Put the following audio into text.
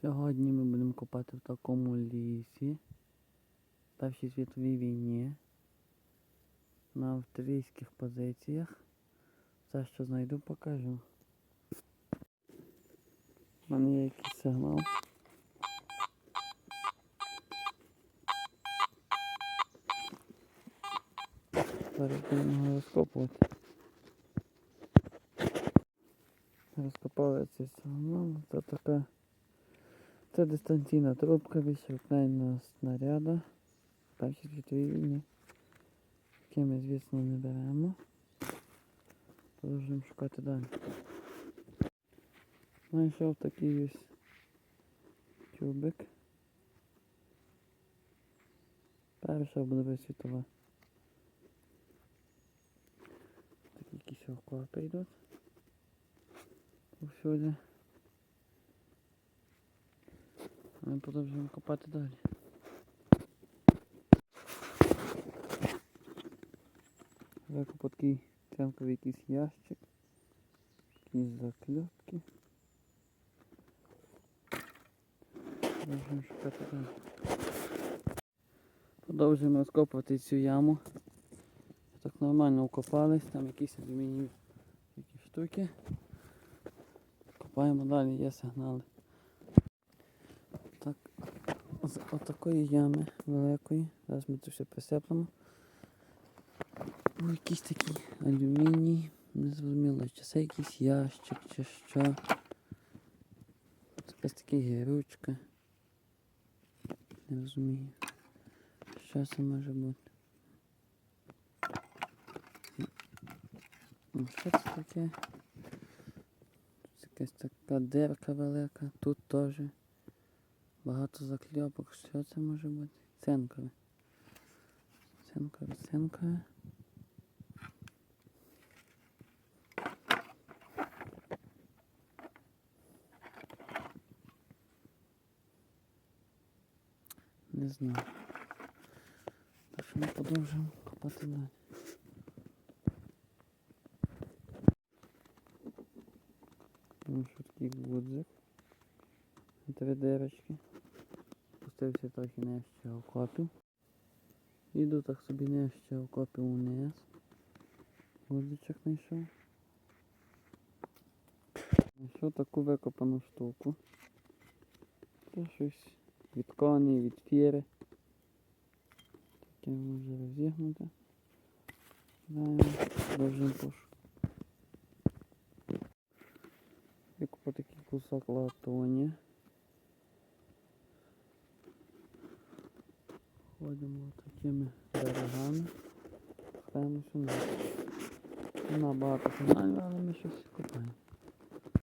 Сьогодні ми будемо копати в такому лісі. Першій світовій війні. На австрійських позиціях. Все, що знайду, покажу. У мене є якийсь сигнал. Зараз будемо його розкопувати. Розкопали цей сигнал. Це така. Це дистанційна трубка від шрапнельного снаряда в Першій світовій війні. Яке ми, звісно, не беремо. Продовжуємо шукати далі. Знайшов такий ось тюбик. Перша буде світова. Такі якісь окопи йдуть. Повсюди. Ми продовжуємо копати далі. Викопав такий трямковий якийсь ящик. Якісь закльопки. Продовжуємо шукати далі. Продовжуємо розкопувати цю яму. Так нормально укопались, там якісь алюмінієві штуки. Копаємо далі, є сигнали. З отакої ями великої. Зараз ми це все присиплемо. Ну, якийсь такий алюміній. Не зрозуміло, чи це якийсь ящик, чи що. Якась така гіручка. Не розумію. Що це може бути? Ну, Що це таке? Тут якась така дирка велика, тут теж. Багато закльопок. Що це може бути? Ценкове. Ценкове, ценкове. Не знаю. Так що ми продовжуємо копати далі. Ну, що такий гудзик. Три дирочки. Спустився трохи нижче окопів. Іду так собі нижче окопів униз. Гудзичок знайшов. Знайшов таку викопану штуку. Це щось від коней, від фіри. Таке може розігнути. Даємо, продовжуємо пошук. Викопав такий кусок латуні. Ходимо такими берегами. Пхаємо сюди. Набагато фінально, але ми щось купаємо.